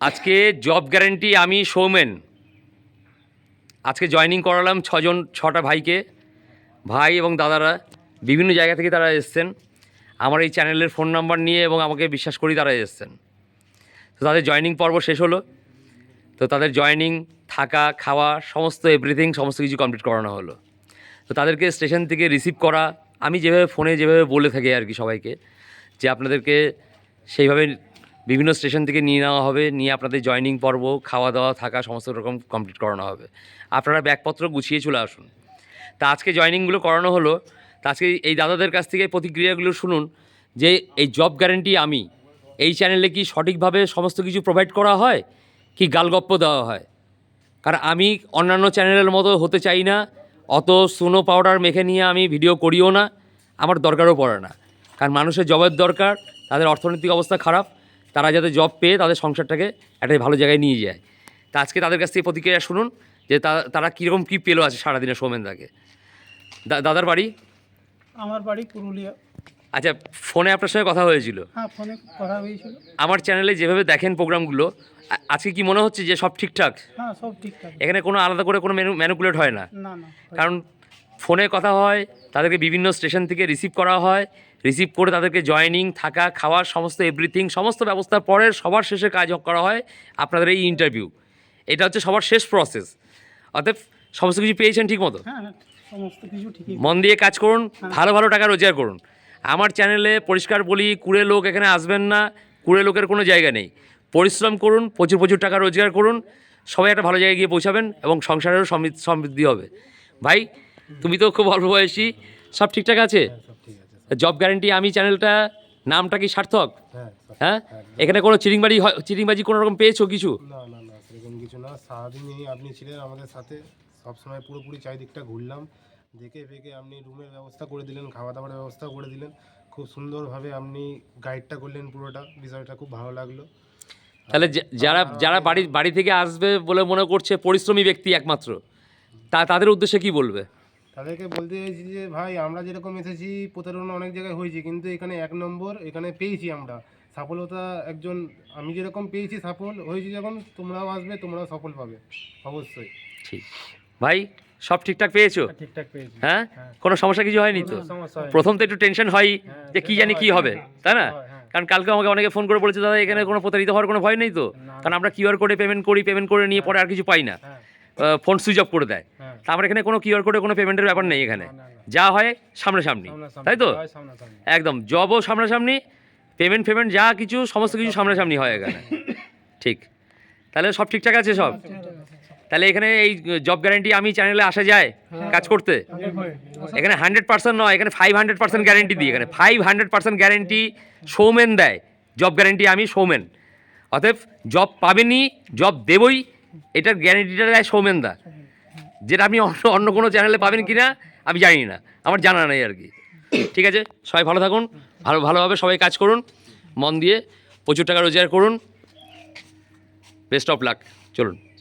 আজকে job guarantee আমি সৌমেন আজকে জয়েনিং করালাম ছজন, ছটা ভাইকে। ভাই এবং দাদারা বিভিন্ন জায়গা থেকে তারা এসছেন। আমার এই চ্যানেলের ফোন নাম্বার নিয়ে এবং আমাকে বিশ্বাস করি তারা এসছেন। তো তাদের জয়েনিং পর্ব শেষ হলো। তো তাদের জয়েনিং থাকা, খাওয়া, সমস্ত এভরিথিং সমস্ত কিছু কমপ্লিট করানো হলো। তো তাদেরকে স্টেশন থেকে রিসিভ করা, আমি যেভাবে ফোনে যেভাবে বলে থাকি আর কি সবাইকে, যে আপনাদেরকে সেইভাবে বিভিন্ন স্টেশন থেকে নিয়ে নেওয়া হবে, নিয়ে আপনাদের জয়েনিং পর্ব, খাওয়া দাওয়া, থাকা, সমস্ত রকম কমপ্লিট করানো হবে। আপনারা ব্যাগপত্র গুছিয়ে চলে আসুন। তা আজকে জয়েনিংগুলো করানো হলো। তা আজকে এই দাদাদের কাছ থেকে প্রতিক্রিয়াগুলো শুনুন যে এই জব গ্যারেন্টি আমি, এই চ্যানেলে কি সঠিকভাবে সমস্ত কিছু প্রোভাইড করা হয়, কি গালগপ্প দেওয়া হয়? কারণ আমি অন্যান্য চ্যানেলের মতো হতে চাই না, অত সুনো পাউডার মেখে নিয়ে আমি ভিডিও করিও না, আমার দরকারও পড়ে না। কারণ মানুষের জবের দরকার, তাদের অর্থনৈতিক অবস্থা খারাপ তারা যাতে জব পেয়ে তাদের সংসারটাকে একটা ভালো জায়গায় নিয়ে যায়। তা আজকে তাদের কাছ থেকে প্রতিক্রিয়া শুনুন যে তারা কীরকম কী পেল আছে সারাদিনে সৌমেনদাকে দাদার বাড়ি? আমার বাড়ি পুরুলিয়া। আচ্ছা ফোনে আপনার সঙ্গে কথা হয়েছিল? হ্যাঁ ফোনে কথা হয়েছিল। আমার চ্যানেলে যেভাবে দেখেন প্রোগ্রামগুলো আজকে কি মনে হচ্ছে যে সব ঠিকঠাক? হ্যাঁ সব ঠিকঠাক। এখানে কোনো আলাদা করে কোনো ম্যানুকুলেট হয় না। কারণ ফোনে কথা হয় তাদেরকে বিভিন্ন স্টেশন থেকে রিসিভ করা হয়। রিসিভ করে তাদেরকে জয়েনিং থাকা খাওয়া সমস্ত এভরিথিং সমস্ত ব্যবস্থার পরে সবার শেষে কাজ করা হয় আপনাদের এই ইন্টারভিউ এটা হচ্ছে সবার শেষ প্রসেস অতএব সমস্ত কিছু পেয়েছেন ঠিক মতো? হ্যাঁ হ্যাঁ মন দিয়ে কাজ করুন ভালো ভালো টাকা রোজগার করুন। আমার চ্যানেলে পরিষ্কার বলি কুড়ে লোক এখানে আসবেন না কুড়ে লোকের কোনো জায়গা নেই। পরিশ্রম করুন প্রচুর প্রচুর টাকা রোজগার করুন সবাই একটা ভালো জায়গায় গিয়ে পৌঁছাবেন এবং সংসারেরও সমৃদ্ধি হবে। ভাই তুমি তো খুব অল্প বয়সী। সব ঠিকঠাক আছে? জব গ্যারেন্টি আমি চ্যানেলটা নামটা কি সার্থক? হ্যাঁ হ্যাঁ? এখানে কোনো চিরিংবাড়ি হয়- চিরিংবাজি কোনো রকম পেয়েছ কিছু? না না না সেরকম কিছু না। সারাদিনই আপনি ছিলেন আমাদের সাথে। সবসময় পুরোপুরি চারিদিকটা ঘুরলাম। দেখে ফেকে আপনি রুমের ব্যবস্থা করে দিলেন খাওয়া দাওয়ার ব্যবস্থা করে দিলেন। খুব সুন্দরভাবে আপনি গাইডটা করলেন পুরোটা। বিষয়টা খুব ভালো লাগল। তাহলে যারা যারা বাড়ি বাড়ি থেকে আসবে বলে মনে করছে পরিশ্রমী ব্যক্তি একমাত্র তা তাদের উদ্দেশ্যে কি বলবে? তাদেরকে বলতে চাইছি যে ভাই আমরা যেরকম এসেছি প্রতারণা অনেক জায়গায় হয়েছে কিন্তু এখানে এক নম্বর এখানে পেয়েছি আমরা। সফলতা একজন আমি যেরকম পেয়েছি সফল হয়েছি যখন তোমরাও আসবে তোমরাও সফল পাবে অবশ্যই। ঠিক। ভাই সব ঠিকঠাক পেয়েছ? ঠিকঠাক পেয়েছি। হ্যাঁ? কোনো সমস্যা কিছু হয়নি তো? প্রথম তো একটু টেনশন হয় যে কি জানি কি হবে তাই না? হ্যাঁ। কারণ কালকে আমাকে অনেকে ফোন করে বলেছে দাদা এখানে কোনো প্রতারিত হওয়ার কোনো ভয় নেই তো? কারণ আমরা কিউআর কোডে পেমেন্ট করি পেমেন্ট করে নিয়ে পরে আর কিছু পাই না। হ্যাঁ। ফোন সুইচ অফ করে দেয়। হ্যাঁ। তা আমার এখানে কোনো কিউআর কোডে কোনো পেমেন্টের ব্যাপার নেই এখানে। যা হয় সামনাসামনি। তাই তো? একদম জবও সামনাসামনি পেমেন্ট ফেমেন্ট যা কিছু সমস্ত কিছু সামনাসামনি হয় এখানে। ঠিক। তাহলে সব ঠিকঠাক আছে সব? তাহলে এখানে এই জব গ্যারান্টি আমি চ্যানেলে আসা যায় কাজ করতে? এখানে হান্ড্রেড পার্সেন্ট নয় এখানে ফাইভ হান্ড্রেড পার্সেন্ট গ্যারেন্টি দিই এখানে। Five hundred percent guarantee Soumen দেয়। জব গ্যারেন্টি আমি সৌমেন অতএব জব পাবেনই জব দেবই এটার গ্যারেন্টিটা দেয় সৌমেন দা। যেটা আপনি অন্য অন্য কোনো চ্যানেলে পাবেন কি না আমি জানি না। আমার জানা নেই আর কি। ঠিক আছে? সবাই ভালো থাকুন, ভালো, ভালোভাবে সবাই কাজ করুন, মন দিয়ে প্রচুর টাকা রোজগার করুন। বেস্ট অফ লাক চলুন।